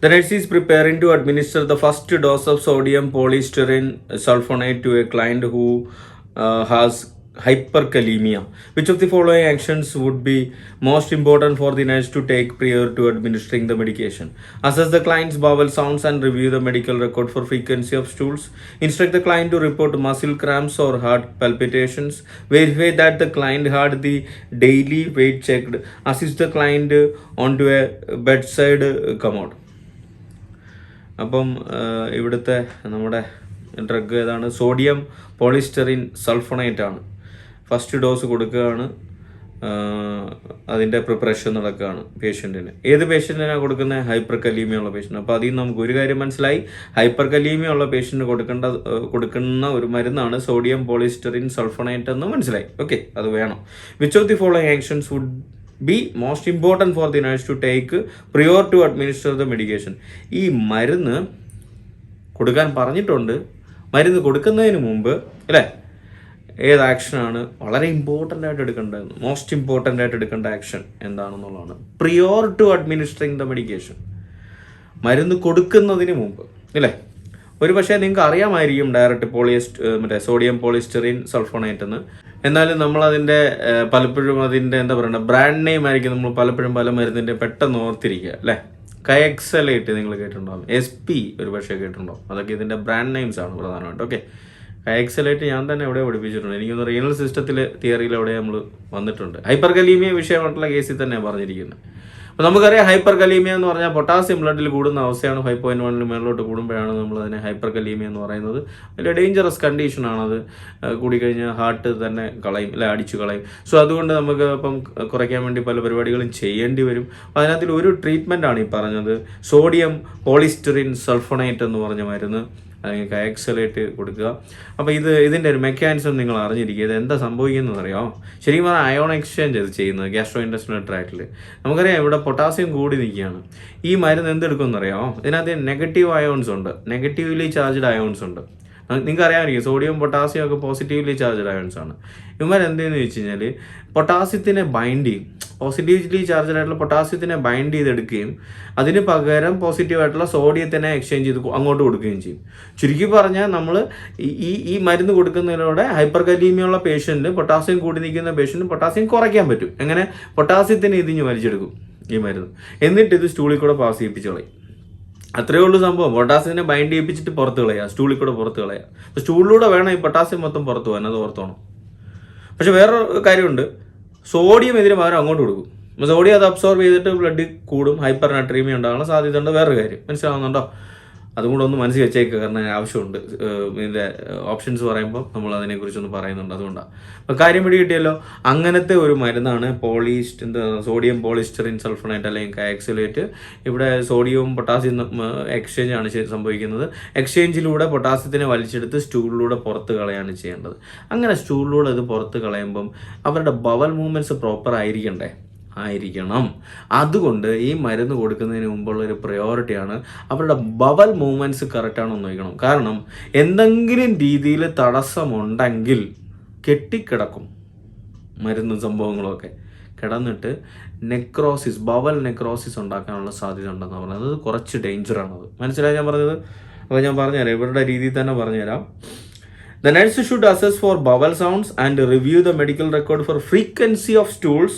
The nurse is preparing to administer the first dose of sodium polystyrene sulfonate to a client who uh, has hyperkalemia. Which of the following actions would be most important for the nurse to take prior to administering the medication? Assess the client's bowel sounds and review the medical record for frequency of stools. Instruct the client to report muscle cramps or heart palpitations. Verify that the client had the daily weight checked. Assist the client onto a bedside commode. അപ്പം ഇവിടുത്തെ നമ്മുടെ drug ഏതാണ്? Sodium polystyrene sulphonate ആണ്. First dose കൊടുക്കുകയാണ്. അതിന്റെ preparation നടക്കുകയാണ് പേഷ്യന്റിന് ഏത് പേഷ്യന്റിനാണ് കൊടുക്കുന്നത്? ഹൈപ്പർ കലീമിയ ഉള്ള പേഷ്യന്റ് അപ്പോൾ അതിൽ നമുക്ക് ഒരു കാര്യം മനസ്സിലായി. ഹൈപ്പർ കലീമിയ ഉള്ള പേഷ്യന്റ് കൊടുക്കേണ്ട കൊടുക്കുന്ന ഒരു മരുന്നാണ് സോഡിയം പോളിസ്റ്ററിൻ സൾഫണേറ്റ് എന്ന് മനസ്സിലായി. ഓക്കെ അത് വേണം. Which of the following actions would be most important for the nurse to take prior to administer the medication ഈ മരുന്ന് കൊടുക്കാൻ പറഞ്ഞിട്ടുണ്ട്. മരുന്ന് കൊടുക്കുന്നതിന് മുമ്പ് അല്ലേ? ഏത് ആക്ഷനാണ്? വളരെ ഇമ്പോർട്ടന്റ് ആയിട്ട് എടുക്കേണ്ടത്. മോസ്റ്റ് ഇമ്പോർട്ടന്റ് ആയിട്ട് എടുക്കേണ്ട action എന്താണെന്നുള്ളതാണ്. Prior to administering the medication മരുന്ന് കൊടുക്കുന്നതിന് മുമ്പ് അല്ലേ? ഒരു പക്ഷേ നിങ്ങൾക്ക് അറിയാമായിരിക്കും ഡയറക്റ്റ് പോളിയസ്റ്റ് മറ്റേ സോഡിയം പോളിസ്റ്ററിൻ സൾഫോണേറ്റ് എന്ന്. എന്നാലും നമ്മൾ അതിന്റെ പലപ്പോഴും അതിന്റെ എന്താ പറയുക ബ്രാൻഡ് നെയിം ആയിരിക്കും നമ്മൾ പലപ്പോഴും പല മരുന്നിന്റെ പെട്ടെന്ന് ഓർത്തിരിക്കുക അല്ലേ? കയക്സലേറ്റ് നിങ്ങൾ കേട്ടിട്ടുണ്ടാവും. എസ് പി ഒരു പക്ഷേ കേട്ടിട്ടുണ്ടാവും. അതൊക്കെ ഇതിന്റെ ബ്രാൻഡ് നെയിംസ് ആണ് പ്രധാനമായിട്ട് ഓക്കെ കയക്സലേറ്റ് ഞാൻ തന്നെ എവിടെ പഠിപ്പിച്ചിട്ടുണ്ട്. എനിക്കൊന്ന് റീനൽ സിസ്റ്റത്തിൽ തിയറിയിൽ എവിടെ നമ്മൾ വന്നിട്ടുണ്ട്. ഹൈപ്പർ കലീമിയ വിഷയമായിട്ടുള്ള കേസിൽ തന്നെ പറഞ്ഞിരിക്കുന്നത്. അപ്പോൾ നമുക്കറിയാം ഹൈപ്പർ കലീമിയ എന്ന് പറഞ്ഞാൽ പൊട്ടാസ്യം ബ്ലഡിൽ കൂടുന്ന അവസ്ഥയാണ് ഫൈവ് പോയിന്റ് വണ്ണിൽ മേളിലോട്ട് കൂടുമ്പോഴാണ് നമ്മൾ അതിനെ ഹൈപ്പർ കലീമിയ എന്ന് പറയുന്നത്. വലിയ ഡേഞ്ചറസ് കണ്ടീഷനാണത് കൂടിക്കഴിഞ്ഞാൽ ഹാർട്ട് തന്നെ കളയും അല്ലെ അടിച്ചു കളയും. സോ അതുകൊണ്ട് നമുക്ക് ഇപ്പം കുറയ്ക്കാൻ വേണ്ടി പല പരിപാടികളും ചെയ്യേണ്ടി വരും. അതിനകത്തിൽ ഒരു ട്രീറ്റ്മെന്റ് ആണ് ഈ പറഞ്ഞത്. സോഡിയം പോളിസ്റ്ററിൻ സൾഫണേറ്റ് എന്ന് പറഞ്ഞ മരുന്ന്. അല്ലെങ്കിൽ കയക്സലേറ്റ് കൊടുക്കുക. അപ്പോൾ ഇത് ഇതിന്റെ ഒരു മെക്കാനിസം നിങ്ങൾ അറിഞ്ഞിരിക്കുക. ഇത് എന്താ സംഭവിക്കുന്നത് അറിയോ ശരിക്കും പറഞ്ഞാൽ അയോൺ എക്സ്ചേഞ്ച് ഇത് ചെയ്യുന്നത് ഗ്യാസ്ട്രോ ഇൻഡസ്ട്രിയൽ ട്രാക്റ്റിൽ നമുക്കറിയാം ഇവിടെ പൊട്ടാസ്യം കൂടി നിൽക്കുകയാണ്. ഈ മരുന്ന് എന്തെടുക്കുമെന്ന് അറിയാമോ ഇതിനകത്ത് നെഗറ്റീവ് അയോൺസ് ഉണ്ട്. നെഗറ്റീവ്ലി ചാർജ്ഡ് അയോൺസ് ഉണ്ട്. നിങ്ങൾക്ക് അറിയാമായിരിക്കും സോഡിയം പൊട്ടാസ്യം ഒക്കെ പോസിറ്റീവ്ലി ചാർജ്ഡ് അയോൺസ് ആണ്. ഇവന്മാർ എന്തെന്ന് വെച്ച് കഴിഞ്ഞാൽ പൊട്ടാസ്യത്തിനെ ബൈൻഡ് ചെയ്യും. പോസിറ്റീവ്ലി ചാർജ്ഡ് ആയിട്ടുള്ള പൊട്ടാസ്യത്തിനെ ബൈൻഡ് ചെയ്തെടുക്കുകയും അതിന് പകരം പോസിറ്റീവ് ആയിട്ടുള്ള സോഡിയത്തിനെ എക്സ്ചേഞ്ച് ചെയ്ത് അങ്ങോട്ട് കൊടുക്കുകയും ചെയ്യും. ചുരുക്കി പറഞ്ഞാൽ നമ്മൾ ഈ ഈ മരുന്ന് കൊടുക്കുന്നതിലൂടെ ഹൈപ്പർ കലീമിയുള്ള പേഷ്യന്റ് പൊട്ടാസ്യം കൂടി നിൽക്കുന്ന പേഷ്യന്റ് പൊട്ടാസ്യം കുറയ്ക്കാൻ പറ്റും. എങ്ങനെ? പൊട്ടാസ്യത്തിന് ഇതിഞ്ഞ് വലിച്ചെടുക്കും ഈ മരുന്ന്. എന്നിട്ട് ഇത് സ്റ്റൂളിൽ കൂടെ പാസ് ചെയ്യിപ്പിച്ച് കളയും. അത്രേ ഉള്ളൂ സംഭവം. പൊട്ടാസ്യത്തിനെ ബൈൻഡ് ചെയ്യിപ്പിച്ചിട്ട് പുറത്ത് കളയുക സ്റ്റൂളിൽ കൂടെ പുറത്ത് കളയുക സ്റ്റൂളിലൂടെ വേണം ഈ പൊട്ടാസ്യം മൊത്തം പുറത്ത് പോകാൻ. അത് ഓർത്തോണം. പക്ഷെ വേറൊരു കാര്യമുണ്ട്. സോഡിയം ഇതിന് പകരം അങ്ങോട്ട് കൊടുക്കും. സോഡിയം അത് അബ്സോർബ് ചെയ്തിട്ട് ബ്ലഡ് കൂടും ഹൈപ്പർ നാട്രീമിയ ഉണ്ടാകാനുള്ള സാധ്യത ഉണ്ട് വേറൊരു കാര്യം. മനസ്സിലാവുന്നുണ്ടോ? അതും കൂടെ ഒന്ന് മനസ്സിൽ വെച്ചേക്കുക കാരണം ആവശ്യമുണ്ട്. ഇതിന്റെ ഓപ്ഷൻസ് പറയുമ്പോൾ നമ്മൾ അതിനെക്കുറിച്ചൊന്ന് പറയുന്നുണ്ട്. അതുകൊണ്ടാണ് അപ്പോൾ കാര്യം പിടി കിട്ടിയല്ലോ. അങ്ങനത്തെ ഒരു മരുന്നാണ് പോളിസ്റ്റ് എന്താ സോഡിയം പോളിസ്റ്ററിൻ സൾഫണേറ്റ് അല്ലെങ്കിൽ കയക്സലേറ്റ് ഇവിടെ സോഡിയവും പൊട്ടാസ്യം എക്സ്ചേഞ്ച് ആണ് സംഭവിക്കുന്നത്. എക്സ്ചേഞ്ചിലൂടെ പൊട്ടാസ്യത്തിനെ വലിച്ചെടുത്ത് സ്റ്റൂളിലൂടെ പുറത്ത് കളയാണ് ചെയ്യേണ്ടത്. അങ്ങനെ സ്റ്റൂളിലൂടെ ഇത് പുറത്ത് കളയുമ്പം അവരുടെ ബവൽ മൂവ്മെന്റ്സ് പ്രോപ്പർ ആയിരിക്കണ്ടേ? ആയിരിക്കണം. അതുകൊണ്ട് ഈ മരുന്ന് കൊടുക്കുന്നതിന് മുമ്പുള്ള ഒരു പ്രയോറിറ്റിയാണ് അവരുടെ ബവൽ മൂവ്മെന്റ്സ് കറക്റ്റാണോ എന്ന് നോക്കണം. കാരണം എന്തെങ്കിലും രീതിയിൽ തടസ്സമുണ്ടെങ്കിൽ കെട്ടിക്കിടക്കും മരുന്ന് സംഭവങ്ങളൊക്കെ. കിടന്നിട്ട് നെക്രോസിസ് ബവൽ നെക്രോസിസ് ഉണ്ടാക്കാനുള്ള സാധ്യത ഉണ്ടെന്ന് പറഞ്ഞത്. അത് കുറച്ച് ഡേഞ്ചറാണത് മനസ്സിലായി ഞാൻ പറഞ്ഞത്? അപ്പോൾ ഞാൻ പറഞ്ഞുതരാം. ഇവരുടെ രീതിയിൽ തന്നെ പറഞ്ഞുതരാം. The nurse should assess for bowel sounds and review the medical record for frequency of stools.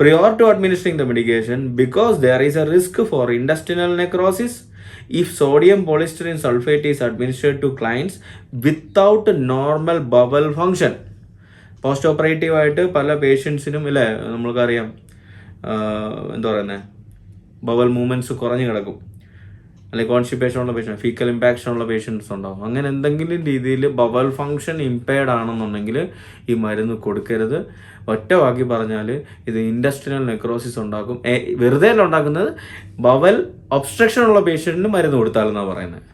Prior to administering the medication because there is a risk for intestinal necrosis if sodium polystyrene sulfate is administered to clients without normal bowel function. Post operative ആയിട്ട് പല പേഷ്യൻസിനും ഇല്ലേ നമ്മൾക്കറിയാം എന്താ പറയുന്നത് bowel movements കുറഞ്ഞു കിടക്കും അല്ലെങ്കിൽ constipation ഉള്ള പേഷ്യന്റ് ഫീക്കൽ ഇമ്പാക്ഷൻ ഉള്ള പേഷ്യൻസ് ഉണ്ടാവും. അങ്ങനെ എന്തെങ്കിലും രീതിയിൽ ബവൽ ഫങ്ഷൻ ഇമ്പയർഡ് ആണെന്നുണ്ടെങ്കിൽ ഈ മരുന്ന് കൊടുക്കരുത്. ഒറ്റ വാക്കി പറഞ്ഞാൽ ഇത് ഇൻഡസ്ട്രിയൽ നെക്രോസിസ് ഉണ്ടാക്കും. വെറുതെ ഉണ്ടാക്കുന്നത് ബവൽ ഒബ്സ്ട്രക്ഷൻ ഉള്ള പേഷ്യന്റിന് മരുന്ന് കൊടുത്താലെന്നാണ് പറയുന്നത്.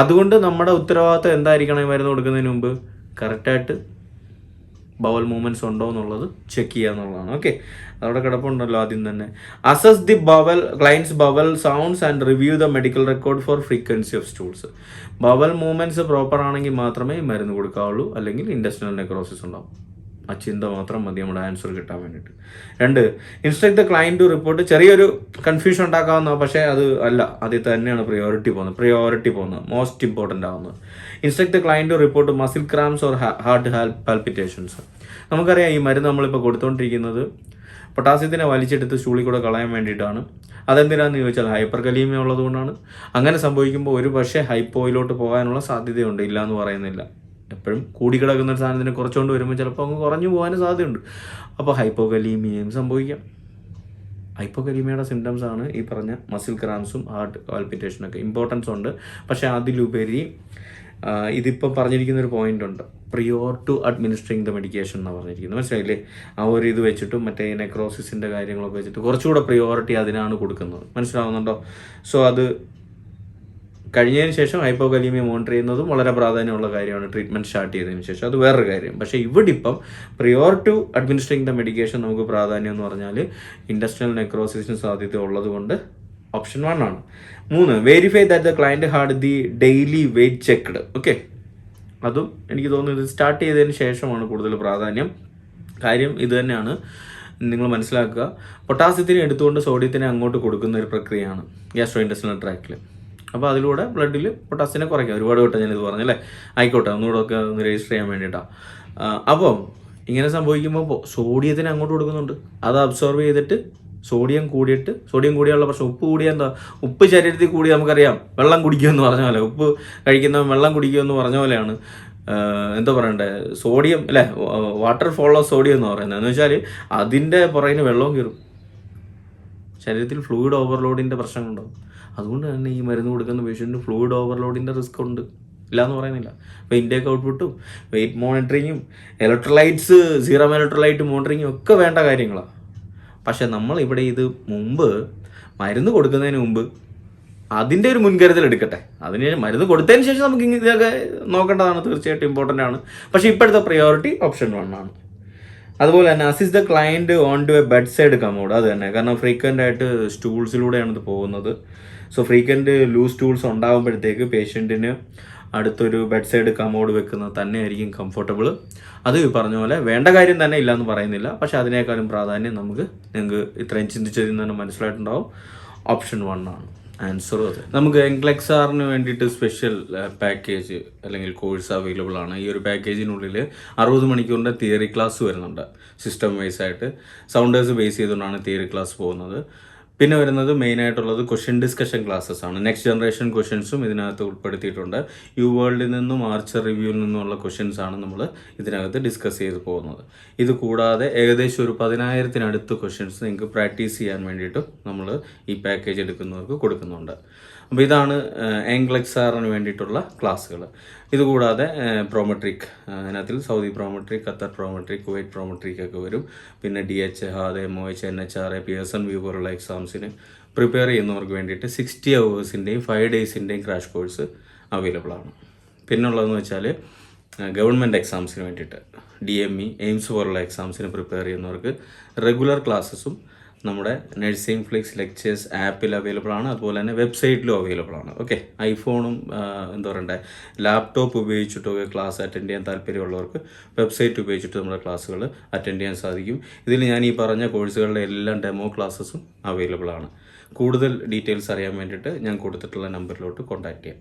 അതുകൊണ്ട് നമ്മുടെ ഉത്തരവാദിത്വം എന്തായിരിക്കണം ഈ മരുന്ന് കൊടുക്കുന്നതിന് മുമ്പ്? കറക്റ്റായിട്ട് ബവൽ മൂവ്മെന്റ്സ് ഉണ്ടോ എന്നുള്ളത് ചെക്ക് ചെയ്യുക എന്നുള്ളതാണ്. ഓക്കെ അവിടെ കിടപ്പുണ്ടല്ലോ ആദ്യം തന്നെ. Assess the bowel client's bowel sounds and review the medical record for frequency of stools bowel movements proper ആണെങ്കിൽ മാത്രമേ മരുന്ന് കൊടുക്കാവുള്ളൂ. അല്ലെങ്കിൽ ഇൻഡസ്ട്രിയൽ നെക്രോസിസ് ഉണ്ടാവും. ആ ചിന്ത മാത്രം മതി നമ്മുടെ ആൻസർ കിട്ടാൻ വേണ്ടിയിട്ട്. രണ്ട് instruct the client to report ചെറിയൊരു കൺഫ്യൂഷൻ ഉണ്ടാക്കാവുന്ന പക്ഷേ അത് അല്ല അതിൽ തന്നെയാണ് പ്രിയോറിറ്റി പോകുന്നത്. പ്രിയോറിറ്റി പോകുന്നത് മോസ്റ്റ് ഇമ്പോർട്ടന്റ് ആവുന്നത്. Instruct the client to report muscle cramps or heart palpitations നമുക്കറിയാം ഈ മരുന്ന് നമ്മളിപ്പോൾ കൊടുത്തുകൊണ്ടിരിക്കുന്നത് പൊട്ടാസ്യത്തിനെ വലിച്ചെടുത്ത് ചൂളി കൂടെ കളയാൻ വേണ്ടിയിട്ടാണ്. അതെന്തിനാന്ന് ചോദിച്ചാൽ ഹൈപ്പർ കലീമിയ ഉള്ളതുകൊണ്ടാണ്. അങ്ങനെ സംഭവിക്കുമ്പോൾ ഒരു പക്ഷേ ഹൈപ്പോയിലോട്ട് പോകാനുള്ള സാധ്യതയുണ്ട് ഇല്ല എന്ന് പറയുന്നില്ല. എപ്പോഴും കൂടിക്കിടക്കുന്ന ഒരു സാധനത്തിന് കുറച്ചുകൊണ്ട് വരുമ്പോൾ ചിലപ്പോൾ അങ്ങ് കുറഞ്ഞു പോകാനും സാധ്യതയുണ്ട്. അപ്പോൾ ഹൈപ്പോകലീമിയയും സംഭവിക്കാം. ഹൈപ്പോകലീമിയയുടെ സിംറ്റംസ് ആണ് ഈ പറഞ്ഞ മസിൽ ക്രാംസും ഹാർട്ട് പാൽപിറ്റേഷനൊക്കെ ഇമ്പോർട്ടൻസ് ഉണ്ട്. പക്ഷേ അതിലുപരി ഇതിപ്പോൾ പറഞ്ഞിരിക്കുന്ന ഒരു പോയിന്റ് ഉണ്ട്. Prior to administering the medication എന്ന് പറഞ്ഞിരിക്കുന്നത്. മനസ്സിലായില്ലേ? ആ ഒരു ഇത് വെച്ചിട്ടും മറ്റേ നെക്രോസിസിന്റെ കാര്യങ്ങളൊക്കെ വെച്ചിട്ട് കുറച്ചുകൂടെ പ്രിയോറിറ്റി അതിനാണ് കൊടുക്കുന്നത്. മനസ്സിലാവുന്നുണ്ടോ? സോ അത് കഴിഞ്ഞതിന് ശേഷം ഹൈപ്പോകലീമിയ മോണിറ്റർ ചെയ്യുന്നതും വളരെ പ്രാധാന്യമുള്ള കാര്യമാണ് ട്രീറ്റ്മെന്റ് സ്റ്റാർട്ട് ചെയ്തതിന് ശേഷം. അത് വേറൊരു കാര്യം. പക്ഷേ ഇവിടെ ഇപ്പം prior to administering the medication നമുക്ക് പ്രാധാന്യം എന്ന് പറഞ്ഞാൽ ഇൻഡസ്ട്രിയൽ നെക്രോസിസിന് സാധ്യത ഉള്ളതുകൊണ്ട് ഓപ്ഷൻ വൺ ആണ്. മൂന്ന് verify that the client had the daily weight checked okay അതും എനിക്ക് തോന്നുന്നു ഇത് സ്റ്റാർട്ട് ചെയ്തതിന് ശേഷമാണ് കൂടുതൽ പ്രാധാന്യം. കാര്യം ഇത് തന്നെയാണ് നിങ്ങൾ മനസ്സിലാക്കുക. പൊട്ടാസ്യത്തിനെ എടുത്തുകൊണ്ട് സോഡിയത്തിനെ അങ്ങോട്ട് കൊടുക്കുന്ന ഒരു പ്രക്രിയയാണ്. ഗ്യാസ്ട്രോ ഇൻഡസ്ട്രിയൽ ട്രാക്കിൽ അപ്പോൾ അതിലൂടെ ബ്ലഡിൽ പൊട്ടാസ്യനെ കുറയ്ക്കാം. ഒരുപാട് വട്ടം ഞാനിത് പറഞ്ഞല്ലേ? ആയിക്കോട്ടെ ഒന്നുകൂടെ ഒക്കെ ഒന്ന് രജിസ്റ്റർ ചെയ്യാൻ വേണ്ടിയിട്ടാണ് അപ്പം ഇങ്ങനെ സംഭവിക്കുമ്പോൾ സോഡിയത്തിന് അങ്ങോട്ട് കൊടുക്കുന്നുണ്ട്. അത് അബ്സോർവ് ചെയ്തിട്ട് സോഡിയം കൂടിയിട്ട് സോഡിയം കൂടിയുള്ള പ്രശ്നം. ഉപ്പ് കൂടിയ എന്താ? ഉപ്പ് ശരീരത്തിൽ കൂടി നമുക്കറിയാം. വെള്ളം കുടിക്കുമെന്ന് പറഞ്ഞ പോലെ. ഉപ്പ് കഴിക്കുന്നവൻ വെള്ളം കുടിക്കുമെന്ന് പറഞ്ഞ പോലെയാണ്. എന്താ പറയണ്ടേ? സോഡിയം അല്ലേ വാട്ടർ ഫോളോ സോഡിയം എന്ന് പറയുന്നത്. എന്ന് വെച്ചാൽ അതിന്റെ പുറകിന് വെള്ളവും കയറും ശരീരത്തിൽ ഫ്ലൂയിഡ് ഓവർലോഡിന്റെ പ്രശ്നങ്ങളുണ്ടാവും. അതുകൊണ്ട് തന്നെ ഈ മരുന്ന് കൊടുക്കുന്ന പേഷ്യന്റിന് ഫ്ലൂയിഡ് ഓവർലോഡിന്റെ റിസ്ക് ഉണ്ട്. ഇല്ല എന്ന് പറയുന്നില്ല അപ്പോൾ ഇൻടേക്ക് ഔട്ട്പുട്ടും വെയിറ്റ് മോണിറ്ററിങ്ങും ഇലക്ട്രോലൈറ്റ്സ് സീറോ ഇലക്ട്രോലൈറ്റ് മോണിറ്ററിങ്ങും ഒക്കെ വേണ്ട കാര്യങ്ങളാണ് പക്ഷെ നമ്മൾ ഇവിടെ ഇത് മുമ്പ് മരുന്ന് കൊടുക്കുന്നതിന് മുമ്പ് അതിന്റെ ഒരു മുൻകരുതൽ എടുക്കട്ടെ. അതിന് മരുന്ന് കൊടുത്തതിന് ശേഷം നമുക്ക് ഇതൊക്കെ നോക്കേണ്ടതാണ്. തീർച്ചയായിട്ടും ഇമ്പോർട്ടന്റ് ആണ്. പക്ഷേ ഇപ്പോഴത്തെ പ്രയോറിറ്റി ഓപ്ഷൻ വൺ ആണ്. അതുപോലെ തന്നെ assist the client onto a bedside commode അത് തന്നെ. കാരണം ഫ്രീക്വന്റ് ആയിട്ട് സ്റ്റൂൾസിലൂടെയാണ് ഇത് പോകുന്നത്. സോ ഫ്രീക്വന്റ് ലൂസ് ടൂൾസ് ഉണ്ടാകുമ്പോഴത്തേക്ക് പേഷ്യന്റിന് അടുത്തൊരു ബെഡ് സൈഡ് കമോഡ് വെക്കുന്നത് തന്നെയായിരിക്കും കംഫർട്ടബിൾ അത് പറഞ്ഞ പോലെ വേണ്ട കാര്യം തന്നെ ഇല്ല എന്ന് പറയുന്നില്ല. പക്ഷേ അതിനേക്കാളും പ്രാധാന്യം നമുക്ക് നിങ്ങൾക്ക് ഇത്രയും ചിന്തിച്ചതിൽ നിന്ന് തന്നെ മനസ്സിലായിട്ടുണ്ടാവും. ഓപ്ഷൻ വൺ ആണ്. ആൻസർ അത്. നമുക്ക് എൻക്ലെക്സാറിന് വേണ്ടിയിട്ട് സ്പെഷ്യൽ പാക്കേജ് അല്ലെങ്കിൽ കോഴ്സ് അവൈലബിൾ ആണ്. ഈ ഒരു പാക്കേജിനുള്ളിൽ അറുപത് മണിക്കൂറിന്റെ തിയറി ക്ലാസ് വരുന്നുണ്ട്. സിസ്റ്റം വൈസ് ആയിട്ട്. സൗണ്ടേഴ്സ് ബേസ് ചെയ്തുകൊണ്ടാണ് തിയറി ക്ലാസ് പോകുന്നത്. പിന്നെ വരുന്നത് മെയിൻ ആയിട്ടുള്ളത് ക്വസ്റ്റ്യൻ ഡിസ്കഷൻ ക്ലാസ്സസ് ആണ്. നെക്സ്റ്റ് ജനറേഷൻ ക്വസ്റ്റ്യൻസും ഇതിനകത്ത് ഉൾപ്പെടുത്തിയിട്ടുണ്ട്. യു വേൾഡിൽ നിന്നും ആർച്ചർ റിവ്യൂവിൽ നിന്നുമുള്ള ക്വസ്റ്റ്യൻസ് ആണ് നമ്മൾ ഇതിനകത്ത് ഡിസ്കസ് ചെയ്ത് പോകുന്നത്. ഇത് കൂടാതെ ഏകദേശം ഒരു പതിനായിരത്തിനടുത്ത് ക്വസ്റ്റ്യൻസ് നിങ്ങൾക്ക് പ്രാക്ടീസ് ചെയ്യാൻ വേണ്ടിയിട്ടും നമ്മൾ ഈ പാക്കേജ് എടുക്കുന്നവർക്ക് കൊടുക്കുന്നുണ്ട്. അപ്പോൾ ഇതാണ് എംഗ്ലക്സാറിന് വേണ്ടിയിട്ടുള്ള ക്ലാസ്സുകൾ ഇതുകൂടാതെ Prometric അതിനകത്തിൽ Saudi Prometric Qatar Prometric Kuwait Prometric ഒക്കെ വരും. പിന്നെ D H HAAD M O H N H R A P S N V പോലുള്ള എക്സാംസിന് പ്രിപ്പയർ ചെയ്യുന്നവർക്ക് വേണ്ടിയിട്ട് സിക്സ്റ്റി അവേഴ്സിന്റെയും ഫൈവ് ഡേയ്സിന്റെയും ക്രാഷ് കോഴ്സ് അവൈലബിൾ ആണ്. പിന്നുള്ളതെന്ന് വെച്ചാൽ ഗവൺമെന്റ് എക്സാംസിന് വേണ്ടിയിട്ട് ഡി എം ഇ എയിംസ് പോലുള്ള എക്സാംസിന് പ്രിപ്പയർ ചെയ്യുന്നവർക്ക് റെഗുലർ ക്ലാസ്സസും നമ്മുടെ നഴ്സിംഗ് ഫ്ലിക്സ് ലെക്ചേഴ്സ് ആപ്പിൽ അവൈലബിൾ ആണ്. അതുപോലെ തന്നെ വെബ്സൈറ്റിലും അവൈലബിൾ ആണ്. ഓക്കെ ഐഫോണും എന്താ പറയണ്ടേ ലാപ്ടോപ്പ് ഉപയോഗിച്ചിട്ടൊക്കെ ക്ലാസ് അറ്റൻഡ് ചെയ്യാൻ താല്പര്യമുള്ളവർക്ക് വെബ്സൈറ്റ് ഉപയോഗിച്ചിട്ട് നമ്മുടെ ക്ലാസ്സുകൾ അറ്റൻഡ് ചെയ്യാൻ സാധിക്കും. ഇതിൽ ഞാൻ ഈ പറഞ്ഞ കോഴ്സുകളുടെ എല്ലാം ഡെമോ ക്ലാസ്സസും അവൈലബിൾ ആണ്. കൂടുതൽ ഡീറ്റെയിൽസ് അറിയാൻ വേണ്ടിയിട്ട് ഞാൻ കൊടുത്തിട്ടുള്ള നമ്പറിലോട്ട് കോൺടാക്ട് ചെയ്യാം.